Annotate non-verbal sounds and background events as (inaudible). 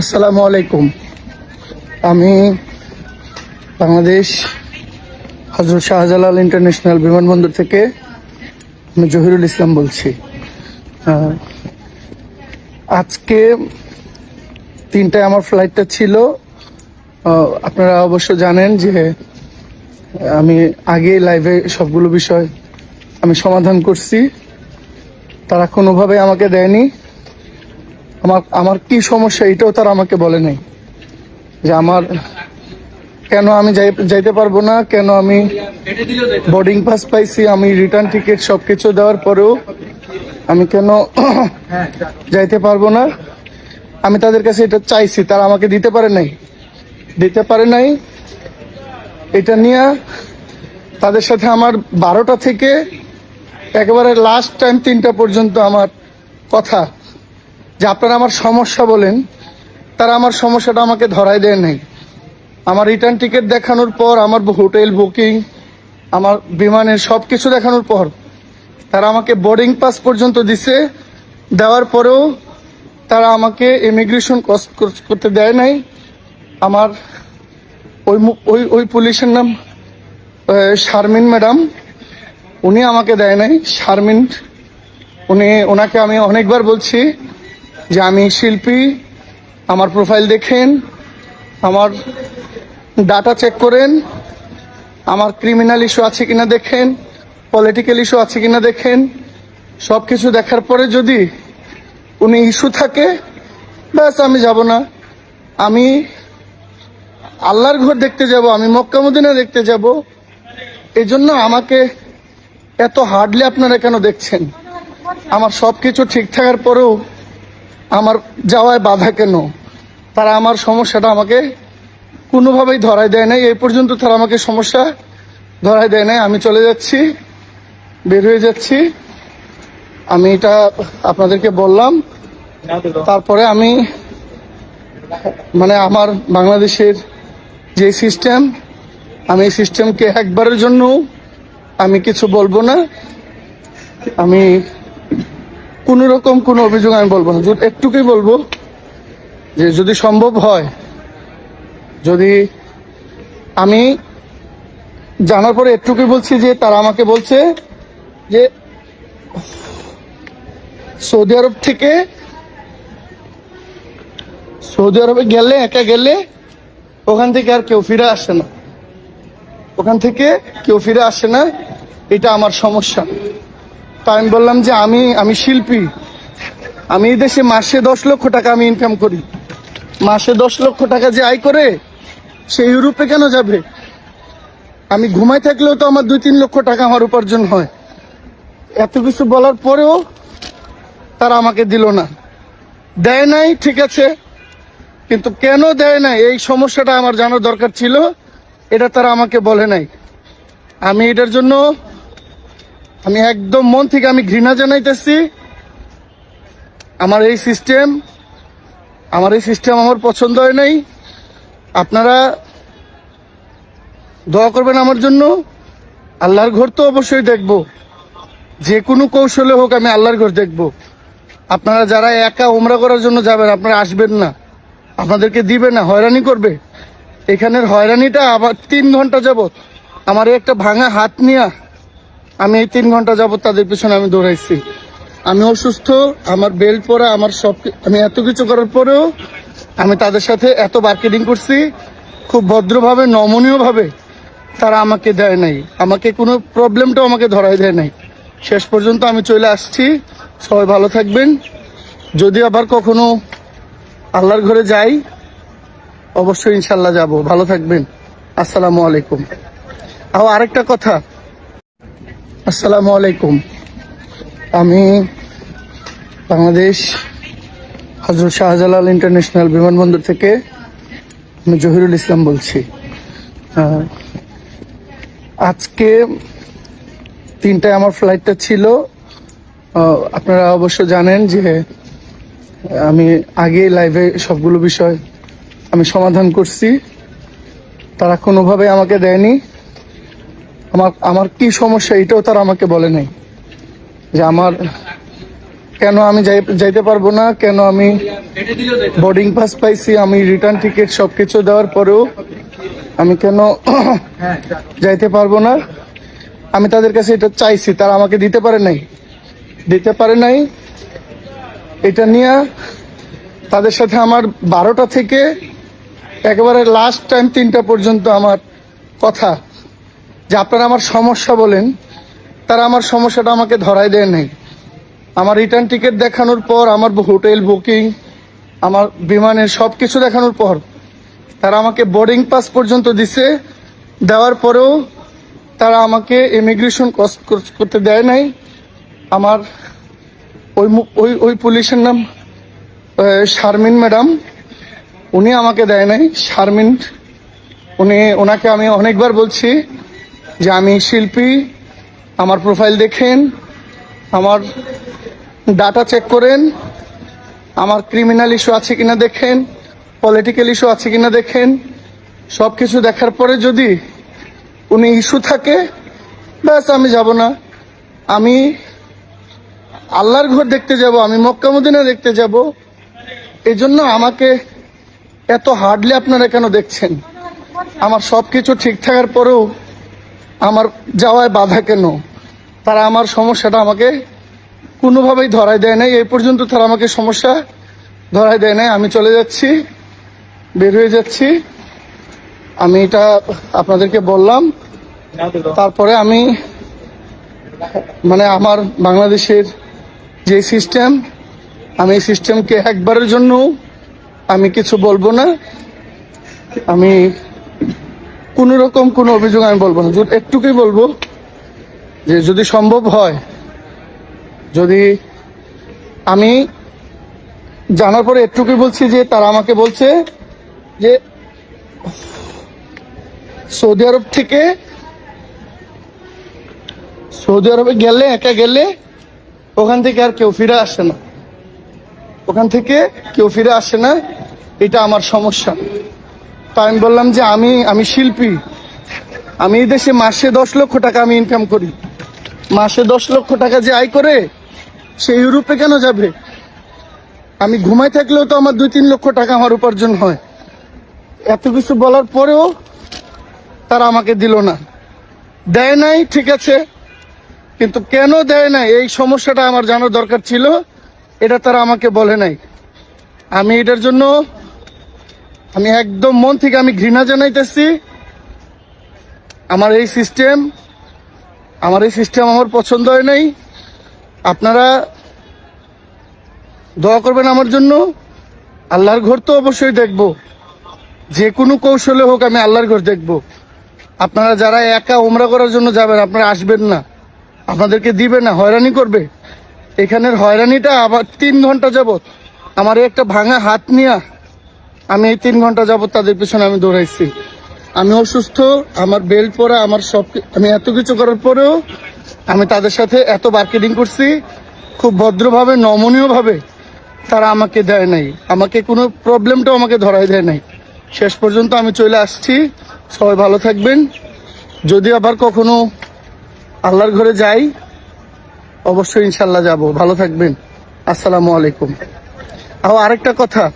আসসালামু আলাইকুম। আমি বাংলাদেশ হজরত শাহজালাল ইন্টারন্যাশনাল বিমানবন্দর থেকে আমি জহিরুল ইসলাম বলছি। আজকে তিনটায় আমার ফ্লাইটটা ছিল। আপনারা অবশ্য জানেন যে আমি আগে লাইভে সবগুলো বিষয় আমি সমাধান করছি। তারা কোনোভাবে আমাকে দেয়নি। আমার আমার কি সমস্যা এটাও তারা আমাকে বলে নাই। যে আমার, কেন আমি যাই- যাইতে পারব না, কেন আমি বোর্ডিং পাস পাইছি, আমি রিটার্ন টিকিট সবকিছু দেওয়ার পরেও আমি কেন (clears throat) যাইতে পারব না। আমি তাদের কাছে এটা চাইছি, তারা আমাকে দিতে পারে নাই। দিতে পারে নাই। এটা নিয়ে তাদের সাথে আমার বারোটা থেকে একেবারে লাস্ট টাইম তিনটা পর্যন্ত আমার কথা। যে আপনারা আমার সমস্যা বলেন, তারা আমার সমস্যাটা আমাকে ধরাই দেয় নাই। আমার রিটার্ন টিকিট দেখানোর পর, আমার হোটেল বুকিং আমার বিমানের সব কিছু দেখানোর পর, তারা আমাকে বোর্ডিং পাস পর্যন্ত দিছে। দেওয়ার পরেও তারা আমাকে ইমিগ্রেশন করতে দেয় নাই। আমার ওই ওই ওই পুলিশের নাম শারমিন ম্যাডাম, উনি আমাকে দেয় নাই। শারমিন, উনি, ওনাকে আমি অনেকবার বলছি যে আমি শিল্পী, আমার প্রোফাইল দেখেন, আমার ডাটা চেক করেন, আমার ক্রিমিনাল ইস্যু আছে কিনা দেখেন পলিটিক্যাল ইস্যু আছে কিনা দেখেন সব কিছু দেখার পরে যদি উনি ইস্যু থাকে, ব্যাস আমি যাব না। আমি আল্লাহর ঘর দেখতে যাব, আমি মক্কা মদিনা দেখতে যাব। এই জন্য আমাকে এত হার্ডলি আপনারা কেন দেখছেন? আমার সব কিছু ঠিক থাকার পরেও আমার যাওয়ায় বাধা কেন? তারা আমার সমস্যাটা আমাকে কোনোভাবেই ধরাই দেয় নাই। এই পর্যন্ত তারা আমাকে সমস্যা ধরাই দেয় নাই। আমি চলে যাচ্ছি, বের হয়ে যাচ্ছি। আমি এটা আপনাদেরকে বললাম। তারপরে আমি মানে আমার বাংলাদেশের যে সিস্টেম, আমি এই সিস্টেমকে একবারের জন্য আমি কিছু বলব না। আমি কোন রকম কোনো অভিযোগ আমি বলব না। একটুকুই বলব যে যদি সম্ভব হয়, যদি আমি জানার পরে একটুকুই বলছি যে তারা আমাকে বলছে যে সৌদি আরব থেকে সৌদি আরবে গেলে, একা গেলে ওখান থেকে আর কেউ ফিরে আসে না। ওখান থেকে কেউ ফিরে আসে না, এটা আমার সমস্যা। তো আমি বললাম যে আমি আমি শিল্পী। আমি এই দেশে মাসে দশ লক্ষ টাকা আমি ইনকাম করি। মাসে দশ লক্ষ টাকা যে আয় করে, সে ইউরোপে কেন যাবে? আমি ঘুমাই থাকলেও তো আমার দুই তিন লক্ষ টাকা আমার উপার্জন হয়। এত কিছু বলার পরেও তারা আমাকে দিল না। দেয় নাই, ঠিক আছে, কিন্তু কেন দেয় নাই? এই সমস্যাটা আমার জানার দরকার ছিল, এটা তারা আমাকে বলে নাই। আমি এটার জন্য আমি একদম মন থেকে আমি ঘৃণা জানাইতেছি। আমার এই সিস্টেম আমার এই সিস্টেম আমার পছন্দ হয় নাই। আপনারা দোয়া করবেন আমার জন্য। আল্লাহর ঘর তো অবশ্যই দেখব। যে কোনো কৌশলে হোক আমি আল্লাহর ঘর দেখব। আপনারা যারা একা ওমরা করার জন্য যাবেন, আপনারা আসবেন না। আপনাদেরকে দিবে না, হয়রানি করবে। এখানের হয়রানিটা আবার তিন ঘণ্টা যাবত আমার একটা ভাঙা হাত নিয়ে আমি এই তিন ঘণ্টা যাবত তাদের পিছনে আমি দৌড়াইছি। আমি অসুস্থ, আমার বেল্ট পরা, আমার সব আমি এত কিছু করার পরেও আমি তাদের সাথে এত মার্কেটিং করছি, খুব ভদ্রভাবে, নমনীয়ভাবে, তারা আমাকে দেয় নাই। আমাকে কোনো প্রবলেমটাও আমাকে ধরাই দেয় নাই। শেষ পর্যন্ত আমি চলে আসছি। সবাই ভালো থাকবেন। যদি আবার কখনো আল্লাহর ঘরে যাই, অবশ্যই ইনশাল্লাহ যাব। ভালো থাকবেন। আসসালামু আলাইকুম। আর আরেকটা কথা। আসসালামু আলাইকুম। আমি বাংলাদেশ হজরত শাহজালাল ইন্টারন্যাশনাল বিমানবন্দর থেকে আমি জহিরুল ইসলাম বলছি। আজকে তিনটায় আমার ফ্লাইটটা ছিল। আপনারা অবশ্য জানেন যে আমি আগে লাইভে সবগুলো বিষয় আমি সমাধান করছি। তারা কোনোভাবে আমাকে দেয়নি। আমার আমার কি সমস্যা এটাও তারা আমাকে বলে নাই। যে আমার, কেন আমি যাই- যাইতে পারব না, কেন আমি বোর্ডিং পাস পাইছি, আমি রিটার্ন টিকিট সবকিছু দেওয়ার পরেও আমি কেন (coughs) যাইতে পারব না। আমি তাদের কাছে এটা চাইছি, তারা আমাকে দিতে পারে নাই। দিতে পারে নাই। এটা নিয়ে তাদের সাথে আমার বারোটা থেকে একেবারে লাস্ট টাইম তিনটা পর্যন্ত আমার কথা। যে আপনারা আমার সমস্যা বলেন, তারা আমার সমস্যাটা আমাকে ধরাই দেয় নাই। আমার রিটার্ন টিকিট দেখানোর পর, আমার হোটেল বুকিং আমার বিমানের সব কিছু দেখানোর পর, তারা আমাকে বোর্ডিং পাস পর্যন্ত দিছে। দেওয়ার পরেও তারা আমাকে ইমিগ্রেশন করতে দেয় নাই। আমার ওই ওই ওই পুলিশের নাম শারমিন ম্যাডাম, উনি আমাকে দেয় নাই। শারমিন, উনি, ওনাকে আমি অনেকবার বলছি যে আমি শিল্পী, আমার প্রোফাইল দেখেন, আমার ডাটা চেক করেন, আমার ক্রিমিনাল ইস্যু আছে কিনা দেখেন পলিটিক্যাল ইস্যু আছে কিনা দেখেন সব কিছু দেখার পরে যদি উনি ইস্যু থাকে, ব্যাস আমি যাব না। আমি আল্লাহর ঘর দেখতে যাব, আমি মক্কা মদিনা দেখতে যাব। এই জন্য আমাকে এত হার্ডলি আপনারা কেন দেখছেন? আমার সব কিছু ঠিক থাকার পরেও আমার যাওয়ায় বাধা কেন? তারা আমার সমস্যাটা আমাকে কোনোভাবেই ধরাই দেয় নাই। এই পর্যন্ত তারা আমাকে সমস্যা ধরাই দেয় নাই। আমি চলে যাচ্ছি, বের হয়ে যাচ্ছি। আমি এটা আপনাদেরকে বললাম। তারপরে আমি মানে আমার বাংলাদেশের যে সিস্টেম, আমি এই সিস্টেমকে একবারের জন্য আমি কিছু বলব না। আমি কোন রকম কোনো অভিযোগ আমি বলব না। একটুকুই বলব যে যদি সম্ভব হয়, যদি আমি জানার পরে একটুকুই বলছি যে তারা আমাকে বলছে যে সৌদি আরব থেকে, সৌদি আরবে গেলে, একা গেলে ওখান থেকে আর কেউ ফিরে আসে না। ওখান থেকে কেউ ফিরে আসে না, এটা আমার সমস্যা। তো আমি বললাম যে আমি আমি শিল্পী। আমি এই দেশে মাসে দশ লক্ষ টাকা আমি ইনকাম করি। মাসে দশ লক্ষ টাকা যে আয় করে, সে ইউরোপে কেন যাবে? আমি ঘুমাই থাকলেও তো আমার দুই তিন লক্ষ টাকা আমার উপার্জন হয়। এত কিছু বলার পরেও তারা আমাকে দিল না। দেয় নাই, ঠিক আছে, কিন্তু কেন দেয় নাই? এই সমস্যাটা আমার জানার দরকার ছিল, এটা তারা আমাকে বলে নাই। আমি এটার জন্য আমি একদম মন থেকে আমি ঘৃণা জানাইতেছি। আমার এই সিস্টেম আমার এই সিস্টেম আমার পছন্দ হয় নাই। আপনারা দোয়া করবেন আমার জন্য। আল্লাহর ঘর তো অবশ্যই দেখব। যে কোনো কৌশলে হোক আমি আল্লাহর ঘর দেখব। আপনারা যারা একা ওমরা করার জন্য যাবেন, আপনারা আসবেন না। আপনাদেরকে দিবে না, হয়রানি করবে। এখানের হয়রানিটা আবার তিন ঘণ্টা যাবত আমার একটা ভাঙা হাত নিয়ে আমি এই তিন ঘণ্টা যাবত তাদের পিছনে আমি দৌড়াইছি। আমি অসুস্থ, আমার বেল্ট পরা, আমার সব আমি এত কিছু করার পরেও আমি তাদের সাথে এত মার্কেটিং করছি, খুব ভদ্রভাবে, নমনীয়ভাবে, তারা আমাকে দেয় নাই। আমাকে কোনো প্রবলেমটাও আমাকে ধরাই দেয় নাই। শেষ পর্যন্ত আমি চলে আসছি। সবাই ভালো থাকবেন। যদি আবার কখনো আল্লাহর ঘরে যাই, অবশ্যই ইনশাল্লাহ যাব। ভালো থাকবেন। আসসালামু আলাইকুম। আর আরেকটা কথা।